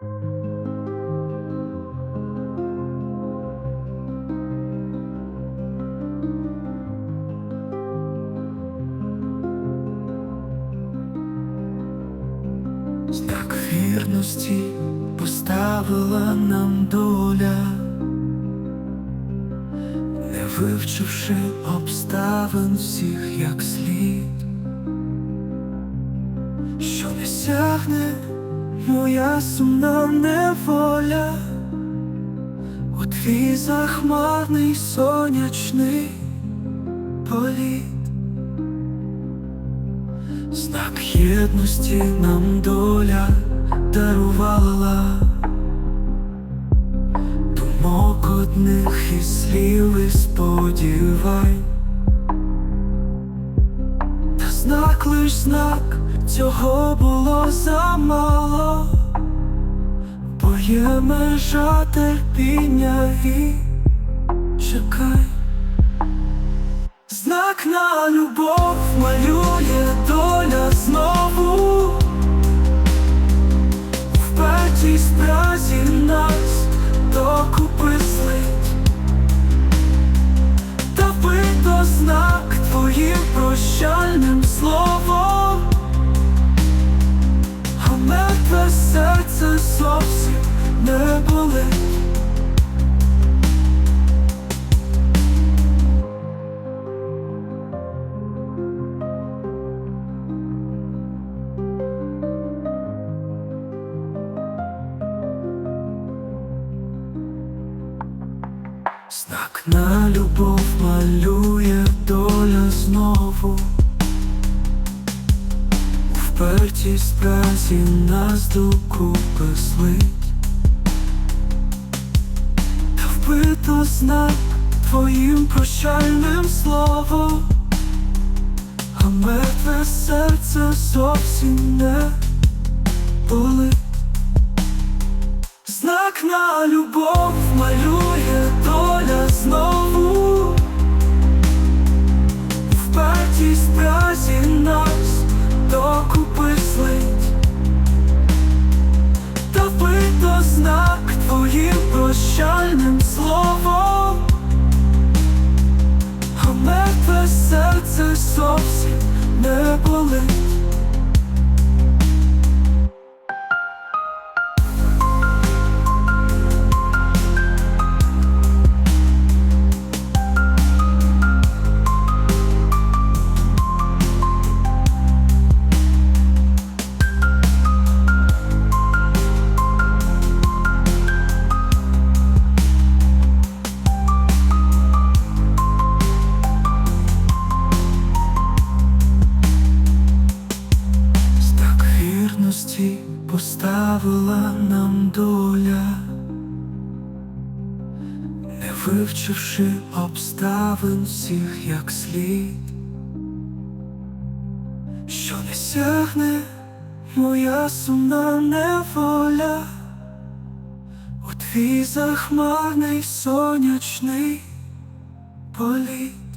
Знак вірності поставила нам доля, не вивчивши обставин всіх як слід, що не сягне моя сумна неволя, у твій захмарний сонячний політ. Знак єдності нам доля дарувала. Думок одних і слів і сподівань. Та знак лиш знак, цього було замало є межа терпіння і чекай. Знак на любов малює доля знову. В спразі нас докупи слить Та бито знак твоїм прощальним словом. А мертве серце зовсім не болить Знак на любов малює доля знову. Впертій спразі нас докупи злить знак твоїм прощальним словом. А мертве серце зовсім не болить. Знак на любов малює серце зовсім не болить вірності поставила нам доля, не вивчивши обставин всіх як слід, що не сягне моя сумна неволя, у твій захмарний сонячний політ.